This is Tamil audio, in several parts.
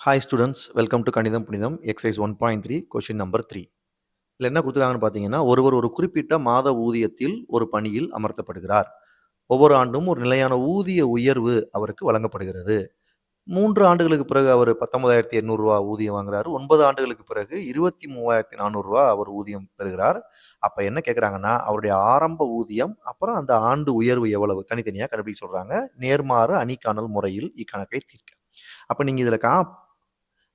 ஹாய் ஸ்டூடெண்ட்ஸ் வெல்கம் டு கணிதம் புனிதம் exercise one point three question number three இதில் என்ன கொடுத்துருக்காங்கன்னு பார்த்தீங்கன்னா ஒருவர் ஒரு குறிப்பிட்ட மாத ஊதியத்தில் ஒரு பணியில் அமர்த்தப்படுகிறார். ஒவ்வொரு ஆண்டும் ஒரு நிலையான ஊதிய உயர்வு அவருக்கு வழங்கப்படுகிறது. மூன்று ஆண்டுகளுக்கு பிறகு அவர் பத்தொன்பதாயிரத்தி எண்ணூறுரூவா ஊதியம் வாங்குறாரு. ஒன்பது ஆண்டுகளுக்கு பிறகு இருபத்தி மூவாயிரத்தி நானூறுரூவா அவர் ஊதியம் பெறுகிறார். அப்போ என்ன கேட்குறாங்கன்னா அவருடைய ஆரம்ப ஊதியம் அப்புறம் அந்த ஆண்டு உயர்வு எவ்வளவு தனித்தனியாக கண்டுபிடிக்க சொல்கிறாங்க நேர்மாறு அணிக்காணல் முறையில் இக்கணக்கை தீர்க்க. அப்போ நீங்கள் இதில் கா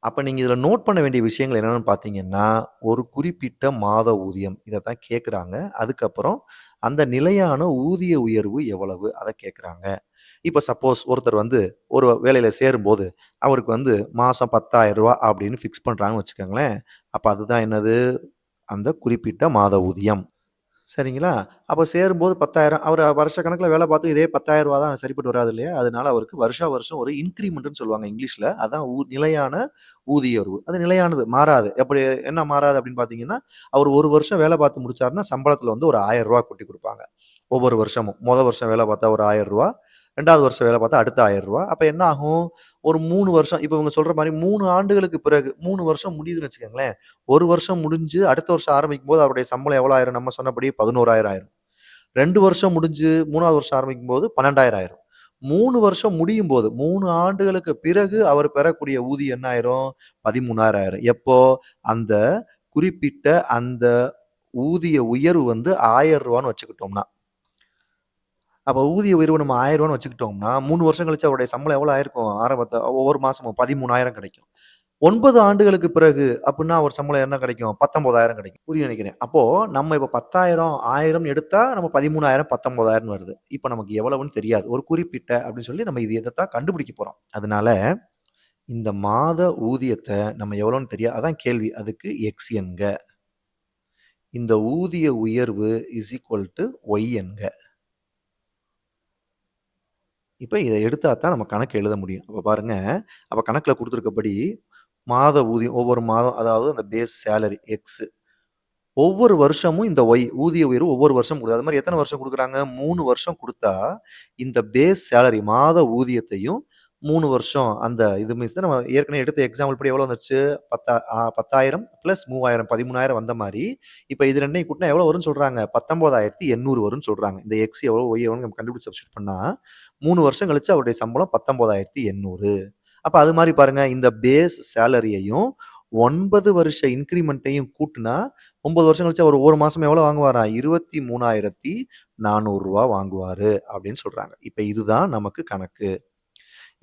அப்போ நீங்கள் இதில் நோட் பண்ண வேண்டிய விஷயங்கள் என்னென்னு பார்த்தீங்கன்னா ஒரு குறிப்பிட்ட மாத ஊதியம். இதை தான் கேட்குறாங்க அதுக்கப்புறம் அந்த நிலையான ஊதிய உயர்வு எவ்வளவு? அதை கேட்குறாங்க இப்போ சப்போஸ் ஒருத்தர் வந்து ஒரு வேலையில் சேரும்போது அவருக்கு வந்து மாதம் பத்தாயிரம் ரூபா அப்படின்னு ஃபிக்ஸ் பண்ணுறாங்கன்னு வச்சுக்கோங்களேன். அப்போ அதுதான் என்னது? அந்த குறிப்பிட்ட மாத ஊதியம். சரிங்களா? அப்போ சேரும்போது பத்தாயிரம் அவர் வருஷ கணக்கில் வேலை பார்த்து இதே பத்தாயிரம் ரூபா தான் சரிப்பட்டு வராது இல்லையா? அதனால அவருக்கு வருஷா வருஷம் ஒரு இன்க்ரிமெண்ட்னு சொல்லுவாங்க இங்கிலீஷில். அதான் ஊ நிலையான ஊதிய உறவு அது நிலையானது மாறாது. எப்படி என்ன மாறாது அப்படின்னு பார்த்தீங்கன்னா அவர் ஒரு வருஷம் வேலை பார்த்து முடிச்சாருன்னா சம்பளத்தில் வந்து ஒரு ஆயிரம் ரூபா கொட்டி கொடுப்பாங்க. ஒவ்வொரு வருஷமும். மொதல் வருஷம் வேலை பார்த்தா ஒரு ஆயிரம் ரூபா ரெண்டாவது வருஷம் வேலை பார்த்தா அடுத்த ஆயிரம் ரூபா அப்போ என்ன ஆகும்? ஒரு மூணு வருஷம் இப்போ இவங்க சொல்கிற மாதிரி மூணு ஆண்டுகளுக்கு பிறகு மூணு வருஷம் முடியுதுன்னு வச்சுக்கோங்களேன். ஒரு வருஷம் முடிஞ்சு அடுத்த வருஷம் ஆரம்பிக்கும் போது அவருடைய சம்பளம் எவ்வளோ ஆயிரும்? நம்ம சொன்னபடி பதினோராயிரம் ஆயிரும். ரெண்டு வருஷம் முடிஞ்சு மூணாவது வருஷம் ஆரம்பிக்கும் போது பன்னெண்டாயிரம் ஆயிரும். மூணு வருஷம் முடியும் போது மூணு ஆண்டுகளுக்கு பிறகு அவர் பெறக்கூடிய ஊதியம் என்ன ஆயிரும்? பதிமூணாயிரம் ஆயிரம். எப்போ? அந்த குறிப்பிட்ட அந்த ஊதிய உயர்வு வந்து ஆயிரம் ரூபான்னு வச்சுக்கிட்டோம்னா. அப்போ ஊதிய உயர்வு நம்ம ஆயிரம் வச்சுக்கிட்டோம்னா மூணு வருஷம் கழிச்சு அவருடைய சம்பளம் எவ்வளோ ஆயிருக்கும்? ஆரம்பத்தை ஒவ்வொரு மாதமும் பதிமூணாயிரம் கிடைக்கும். ஒன்பது ஆண்டுகளுக்கு பிறகு அப்படின்னா அவர் சம்பளம் என்ன கிடைக்கும்? பத்தொன்பதாயிரம் கிடைக்கும். புரிய நினைக்கிறேன். அப்போது நம்ம இப்போ பத்தாயிரம் ஆயிரம் எடுத்தால் நம்ம பதிமூணாயிரம் பத்தொன்பதாயிரம் வருது. இப்போ நமக்கு எவ்வளவுன்னு தெரியாது. ஒரு குறிப்பிட்ட அப்படின்னு சொல்லி நம்ம இது எதைத்தான் கண்டுபிடிக்க போகிறோம் அதனால இந்த மாத ஊதியத்தை நம்ம எவ்வளோன்னு தெரியாது. அதான் கேள்வி. அதுக்கு எக்ஸ் என்க. இந்த ஊதிய உயர்வு இஸ் ஈக்குவல் டு ஒய் என்க. இப்போ இதை எடுத்தா தான் நம்ம கணக்கு எழுத முடியும். அப்போ பாருங்கள் அப்போ கணக்கில் கொடுத்துருக்கபடி மாத ஊதியம் ஒவ்வொரு மாதம் அதாவது அந்த பேஸ் சேலரி எக்ஸு ஒவ்வொரு வருஷமும் இந்த ஒய் ஊதிய உயர்வு ஒவ்வொரு வருஷம் கொடுக்குது. அது மாதிரி எத்தனை வருஷம் கொடுக்குறாங்க? மூணு வருஷம் கொடுத்தா இந்த பேஸ் சேலரி மாத ஊதியத்தையும் மூணு வருஷம் அந்த இது மீன்ஸ் தான் நம்ம ஏற்கனவே எடுத்த எக்ஸாம்பிள் படி எவ்வளோ வந்துருச்சு? பத்தா பத்தாயிரம் ப்ளஸ் மூவாயிரம் பதிமூணாயிரம் வந்த மாதிரி. இப்போ இது ரெண்டையும் கூட்டினா எவ்வளோ வரும்னு சொல்கிறாங்க பத்தொம்போதாயிரத்தி எண்ணூறு வரும்னு சொல்கிறாங்க இந்த எக்ஸ் எவ்வளோ ஒய் எவ்வளோ நம்ம கண்டுபிடிச்சு சப்ஸ்டியூட் பண்ணால் மூணு வருஷம் கழிச்சு அவருடைய சம்பளம் பத்தொம்போதாயிரத்தி எண்ணூறு. அப்போ அது மாதிரி பாருங்கள் இந்த பேஸ் சேலரியையும் ஒன்பது வருஷ இன்க்ரிமெண்ட்டையும் கூட்டினா ஒன்பது வருஷம் கழிச்சு அவர் ஒரு மாதம் எவ்வளோ வாங்குவாரா? இருபத்தி மூணாயிரத்தி நானூறுரூவா வாங்குவார் அப்படின்னு சொல்கிறாங்க இப்போ இதுதான் நமக்கு கணக்கு.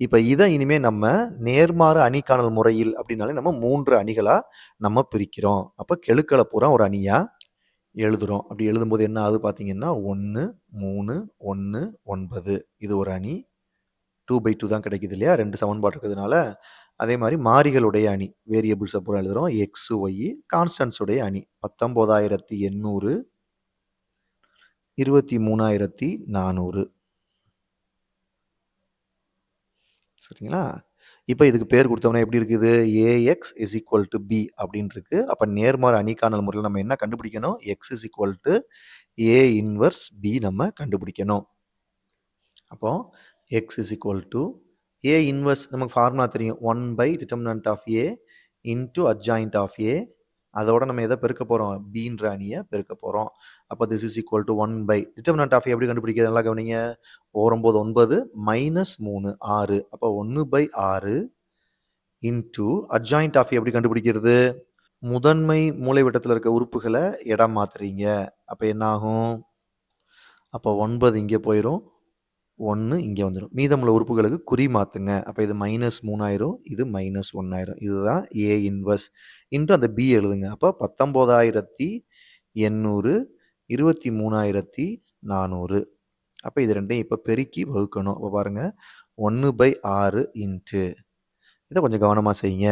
இப்போ இதை இனிமே நம்ம நேர்மாறு அணிக்காணல் முறையில் அப்படின்னாலே நம்ம மூன்று அணிகளாக நம்ம பிரிக்கிறோம். அப்போ கெழுக்களை பூரா ஒரு அணியாக எழுதுகிறோம் அப்படி எழுதும்போது என்ன ஆகுது பார்த்தீங்கன்னா ஒன்று மூணு ஒன்று ஒன்பது. இது ஒரு அணி. டூ பை டூ தான் கிடைக்குது இல்லையா? ரெண்டு சமன்பாடு இருக்கிறதுனால அதே மாதிரி மாறிகளுடைய அணி. வேரியபிள்ஸை பூரா எழுதுகிறோம் எக்ஸ் ஒய் கான்ஸ்டன்ஸுடைய அணி. பத்தொம்போதாயிரத்தி எண்ணூறு இருபத்தி மூணாயிரத்தி நானூறு. சரிங்களா? இப்போ இதுக்கு பேர் கொடுத்தோம்னா எப்படி இருக்குது? A X is equal to B அப்படின்னு இருக்கு அப்போ நேர்மாறு அணிக்காணல் முறையில் நம்ம என்ன கண்டுபிடிக்கணும்? X is equal to A inverse B நம்ம கண்டுபிடிக்கணும். அப்போ X is equal to A inverse நமக்கு ஃபார்முலா தெரியும். One by determinant of A into adjoint of A அதோட நம்ம எதை பெருக்க போகிறோம் பீன்ற அணியை பெருக்க போகிறோம் அப்போ this is equal to one by determinant of எப்படி கண்டுபிடிக்கிறது? நல்லா கவனிங்க. ஓரம்போது ஒன்பது மைனஸ் மூணு ஆறு. அப்போ ஒன்று பை ஆறு இன்டு அட்ஜாயிண்ட் ஆஃப் எப்படி கண்டுபிடிக்கிறது? முதன்மை மூளைவிட்டத்தில் இருக்க உறுப்புகளை இடம் மாத்துறீங்க. அப்போ என்ன ஆகும் அப்போ ஒன்பது இங்கே போயிடும் ஒன்று இங்கே வந்துடும் மீதமுள்ள உறுப்புகளுக்கு குறி மாற்றுங்க அப்போ இது மைனஸ் மூணாயிரம் இது மைனஸ் ஒன்றாயிரம் இதுதான் ஏ இன்வர்ஸ் இன்ட்டு அந்த பி எழுதுங்க. அப்போ பத்தொம்போதாயிரத்தி எண்ணூறு இருபத்தி மூணாயிரத்தி நானூறு. அப்போ இது ரெண்டையும் இப்போ பெருக்கி வகுக்கணும். அப்போ பாருங்கள் ஒன்று பை ஆறு இன்ட்டு. இதை கொஞ்சம் கவனமாக செய்யுங்க.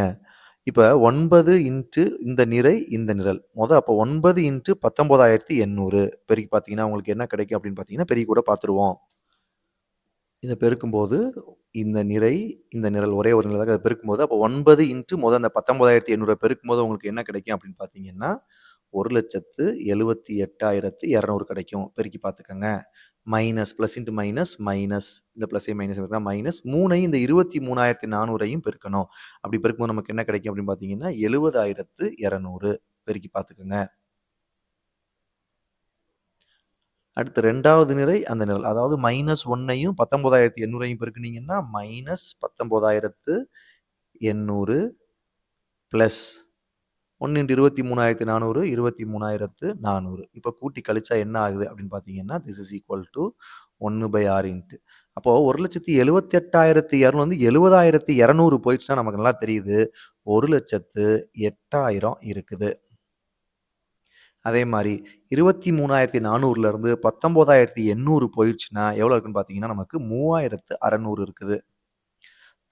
இப்போ ஒன்பது இன்ட்டு இந்த நிறை இந்த நிரல். மொதல் அப்போ ஒன்பது இன்ட்டு பத்தொம்போதாயிரத்தி எண்ணூறு. பெருக்கி பார்த்தீங்கன்னா உங்களுக்கு என்ன கிடைக்கும் அப்படின்னு பார்த்தீங்கன்னா பெருக்கி கூட பார்த்துருவோம். இதை பெருக்கும்போது இந்த நிறை இந்த நிரல் ஒரே ஒரு நிலை தான் அதை பெருக்கும்போது அப்போ ஒன்பது இன்ட்டு முதல் அந்த பத்தொன்பதாயிரத்தி எண்ணூறு பெருக்கும்போது உங்களுக்கு என்ன கிடைக்கும் அப்படின்னு பார்த்தீங்கன்னா ஒரு லட்சத்து எழுபத்தி எட்டாயிரத்து இரநூறு கிடைக்கும். பெருக்கி பார்த்துக்கோங்க. Minus plus into minus minus இந்த ப்ளஸ்ஸே மைனஸ் இருக்குன்னா மைனஸ் மூணையும் இந்த இருபத்தி மூணாயிரத்தி நானூறையும் பெருக்கணும். அப்படி பெருக்கும்போது நமக்கு என்ன கிடைக்கும் அப்படின்னு பார்த்தீங்கன்னா எழுபதாயிரத்து இரநூறு. பெருக்கி பார்த்துக்கோங்க. அடுத்து ரெண்டாவது நிறை அந்த நிரல். அதாவது மைனஸ் ஒன்னையும் பத்தொம்போதாயிரத்தி எண்ணூறையும் பெருக்குனீங்கன்னா மைனஸ் பத்தொம்போதாயிரத்து எண்ணூறு ப்ளஸ் ஒன்று இன்ட்டு இருபத்தி மூணாயிரத்தி நானூறு இருபத்தி மூணாயிரத்து நானூறு. இப்போ கூட்டி கழிச்சா என்ன ஆகுது அப்படின்னு பார்த்தீங்கன்னா திஸ் இஸ் ஈக்குவல் டு ஒன்று பை ஆறு இன்ட்டு அப்போது ஒரு லட்சத்தி எழுபத்தி எட்டாயிரத்தி இரநூறு வந்து எழுபதாயிரத்தி இரநூறு போயிடுச்சுன்னா நமக்கு நல்லா தெரியுது. ஒரு லட்சத்து எட்டாயிரம் இருக்குது. அதே மாதிரி இருபத்தி மூணாயிரத்தி நானூறுலேருந்து பத்தொம்போதாயிரத்தி எண்ணூறு போயிடுச்சுன்னா எவ்வளோ இருக்குன்னு பார்த்தீங்கன்னா நமக்கு மூவாயிரத்து அறநூறு இருக்குது.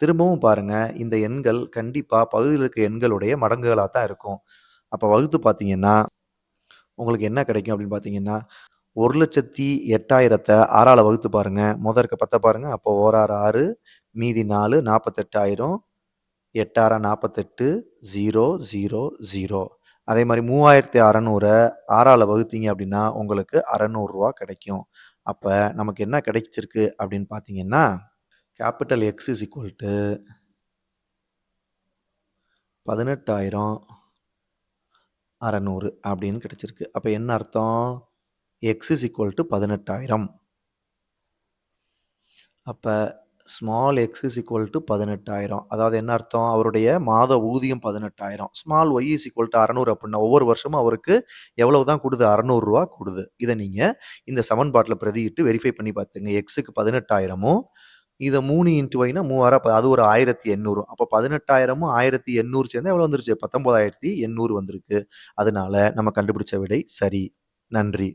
திரும்பவும் பாருங்கள் இந்த எண்கள் கண்டிப்பாக பகுதியில் இருக்க எண்களுடைய மடங்குகளாக தான் இருக்கும். அப்போ வகுத்து பார்த்தீங்கன்னா உங்களுக்கு என்ன கிடைக்கும் அப்படின்னு பார்த்தீங்கன்னா ஒரு லட்சத்தி எட்டாயிரத்தை ஆறால் வகுத்து பாருங்கள் முதற்க இருக்க பத்தை பாருங்கள் அப்போ ஓராறு ஆறு மீதி நாலு நாற்பத்தெட்டாயிரம் எட்டாயிரம் நாற்பத்தெட்டு ஜீரோ ஜீரோ ஜீரோ. அதே மாதிரி மூவாயிரத்தி அறநூறை ஆறால் வகுத்தீங்க அப்படின்னா உங்களுக்கு அறநூறுரூவா கிடைக்கும். அப்போ நமக்கு என்ன கிடைச்சிருக்கு அப்படின்னு பார்த்தீங்கன்னா capital X is equal to பதினெட்டாயிரம் அறநூறு அப்படின்னு கிடைச்சிருக்கு. அப்போ என்ன அர்த்தம்? எக்ஸ் இஸ் ஈக்குவல் டு பதினெட்டாயிரம். அப்போ small X is equal to பதினெட்டாயிரம். அதாவது என்ன அர்த்தம்? அவருடைய மாத ஊதியம் பதினெட்டாயிரம். Small Y is equal to அறநூறு அப்படின்னா ஒவ்வொரு வருஷமும் அவருக்கு எவ்வளவு தான் கொடுது அறநூறுரூவா கொடுது. இதை நீங்கள் இந்த சமன்பாட்டில் பிரதியிட்டு வெரிஃபை பண்ணி பார்த்துங்க. எக்ஸுக்கு பதினெட்டாயிரமும் இதை மூணு இன்ட்டு வைனா மூவாயிரம் அது ஒரு ஆயிரத்தி எண்ணூறு. அப்போ பதினெட்டாயிரமும் ஆயிரத்தி எண்ணூறு சேர்ந்தால் எவ்வளோ வந்துருச்சு? பத்தொம்போதாயிரத்தி எண்ணூறு வந்திருக்கு. அதனால நம்ம கண்டுபிடிச்ச விடை சரி. நன்றி.